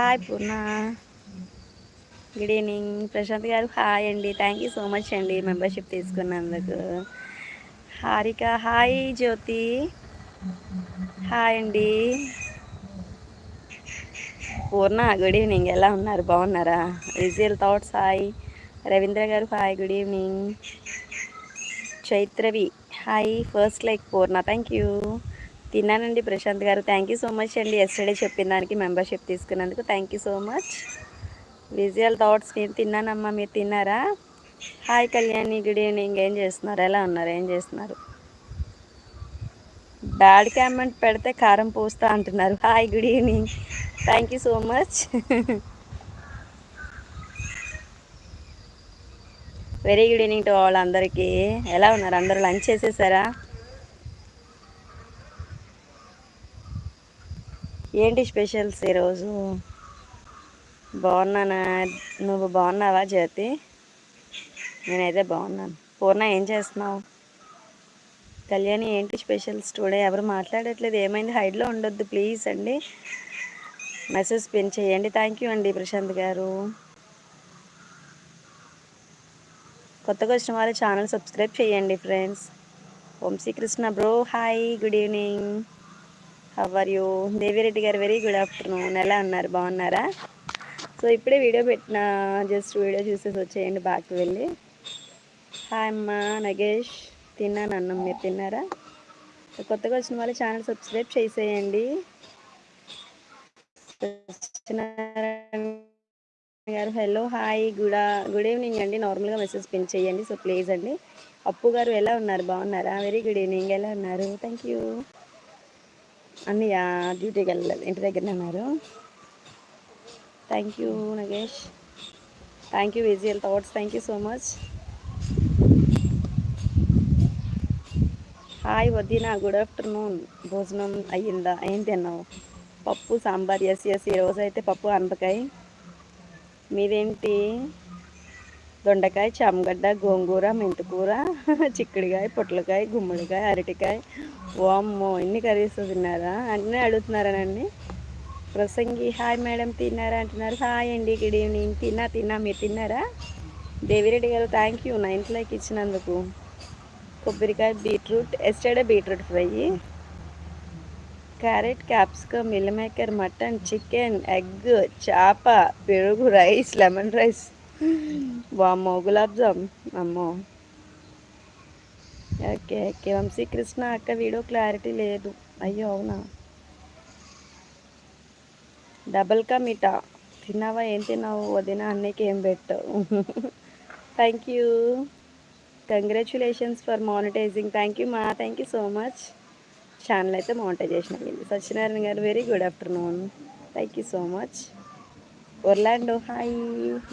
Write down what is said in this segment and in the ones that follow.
Hi Purna. Good evening. Prashant garu hi అండి. Thank you so much అండి membership తీసుకున్నందుకు. Harika hi Jyothi. Hi అండి. Purna good evening. ఎలా ఉన్నారు? బాగున్నారా? Visual thoughts hi. Ravindra garu hi good evening. Chaitravi hi. First like Purna. Thank you. తిన్నానండి Prashant garu. Thank you so much అండి. Yesterday చెప్పిన దానికి మెంబర్షిప్ తీసుకున్నందుకు thank you so much visual thoughts నేను తిన్నానమ్మా మీరు తిన్నారా? హాయ్ కళ్యాణి గుడ్ ఈవినింగ్ ఏం చేస్తున్నారు? ఎలా ఉన్నారు? ఏం చేస్తున్నారు? బ్యాడ్ కామెంట్ పెడితే కారం పోస్తా అంటున్నారు. Hi good evening thank you so much very good evening to all అందరికీ. ఎలా ఉన్నారు? అందరూ లంచ్ చేసేసారా? ఏంటి స్పెషల్స్ ఈరోజు? బాగున్నానా? నువ్వు బాగున్నావా జ్యోతి? నేనైతే బాగున్నాను. పూర్ణ ఏం చేస్తున్నావు? కళ్యాణి ఏంటి స్పెషల్స్? టుడే ఎవరు మాట్లాడట్లేదు. ఏమైంది? హైడ్లో ఉండొద్దు ప్లీజ్ అండి. మెసేజ్ పిన్ చేయండి. థ్యాంక్ యూ అండి ప్రశాంత్ గారు. కొత్తగా వచ్చిన వాళ్ళు ఛానల్ సబ్స్క్రైబ్ చేయండి friends. Vamsikrishna bro hi good evening. How are you Devireddy garu very good afternoon ఎలా ఉన్నారు? బాగున్నారా? సో ఇప్పుడే వీడియో పెట్టిన జస్ట్ వీడియో చూసేసి వచ్చేయండి బ్యాక్ వెళ్ళి. హాయ్ అమ్మ నగేష్. తిన్నాను అన్నం మీరు తిన్నారా? కొత్తగా వచ్చిన వాళ్ళు ఛానల్ సబ్స్క్రైబ్ చేసేయండి. Garu hello hi good good evening అండి. నార్మల్గా మెసేజ్ పిన్ చేయండి. సో ప్లీజ్ అండి. అప్పు గారు ఎలా ఉన్నారు? బాగున్నారా? వెరీ గుడ్ ఈవినింగ్ ఎలా ఉన్నారు? థ్యాంక్ యూ అన్నయ్య డ్యూటీకి వెళ్ళలేదు ఇంటి దగ్గరనే ఉన్నారు. Thank you Nagesh thank you visual thoughts thank you so much hi వదినా. గుడ్ ఆఫ్టర్నూన్ భోజనం అయ్యిందా? ఏం తిన్నావు? పప్పు సాంబార్ ఎస్ ఎస్ ఈరోజు అయితే పప్పు అనపకాయ మీదేంటి? దొండకాయ చామగడ్డ గోంగూర మెంతికూర చిక్కుడుకాయ పొట్లకాయ గుమ్మడికాయ అరటికాయ. వామ్మో ఎన్ని కర్రీస్ తిన్నారా? అన్నీ అడుగుతున్నారానండి ప్రసంగి హాయ్ మేడం తిన్నారా అంటున్నారు. హాయ్ అండి గుడ్ ఈవినింగ్ తిన్నా తిన్నా మీరు తిన్నారా? దేవిరెడ్డి గారు థ్యాంక్ యూ నైన్త్ లైక్ ఇచ్చినందుకు. కొబ్బరికాయ beetroot yesterday beetroot fry. Carrot capsicum meal maker mutton chicken egg చేప పెరుగు రైస్ లెమన్ రైస్. వామ్మో గులాబ్ జామ్ అమ్మో. Okay okay. వంశీ కృష్ణ అక్క వీడియో క్లారిటీ లేదు. అయ్యో అవునా? డబల్ కా మీటా తిన్నావా? ఏం తిన్నావు? వదిన అన్నయ్యకి ఏం పెట్టావు thank you. Congratulations for monetizing. Thank you మా. Thank you so much. Channel అయితే మానిటైజేషన్ అయ్యింది. Satyanarayana garu very good afternoon. Thank you so much. Orlando hi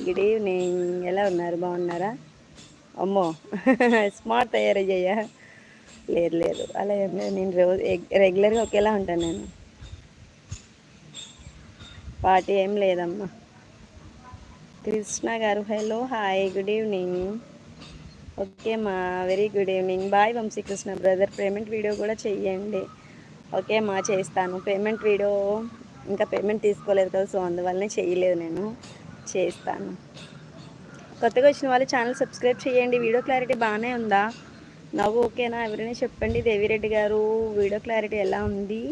good evening ఎలా ఉన్నారు? బాగున్నారా? అమ్మో స్మార్ట్ తయారయ్యాయా? లేదు లేదు. అలా ఏం లేదు. నేను రోజు రెగ్యులర్గా ఒకేలా ఉంటాను నేను. పార్టీ ఏం లేదమ్మా. Krishna garu hello hi good evening okay మా very good evening bye Vamsikrishna. Brother payment video కూడా చెయ్యండి. ఓకే మా చేస్తాను. పేమెంట్ వీడియో ఇంకా పేమెంట్ తీసుకోలేదు కదా సో అందువల్లనే చేయలేదు నేను. చేస్తాను. కొత్తగా వచ్చిన వాళ్ళు ఛానల్ సబ్స్క్రైబ్ చేయండి. వీడియో క్లారిటీ బాగానే ఉందా? నవ్వు ఓకేనా? ఎవరైనా చెప్పండి. దేవిరెడ్డి గారు వీడియో క్లారిటీ ఎలా ఉంది?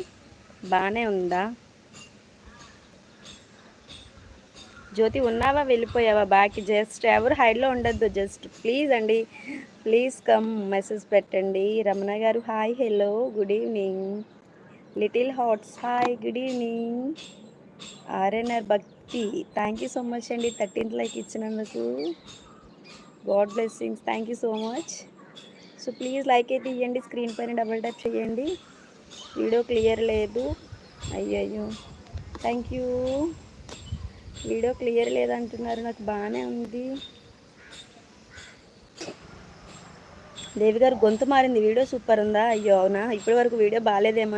బాగానే ఉందా? జ్యోతి ఉన్నావా? వెళ్ళిపోయావా? బ్యాక్ జస్ట్ ఎవరు హైడ్లో ఉండొద్దు. జస్ట్ ప్లీజ్ అండి. ప్లీజ్ కమ్ మెసేజ్ పెట్టండి. Ramana garu hi hello good evening little hearts hi good evening RNR Bhakti thank you so much అండి. థర్టీన్త్ లైక్ ఇచ్చినందుకు. God blessings thank you so much so please like అయితే ఇవ్వండి screen పైన double type చేయండి. Video clear లేదు. అయ్యయ్యో. Thank you video clear లేదంటున్నారు నాకు బాగానే ఉంది. దేవి గారు గొంతు మారింది వీడియో సూపర్ ఉందా? అయ్యో అవునా? ఇప్పటి వరకు వీడియో బాగాలేదేమో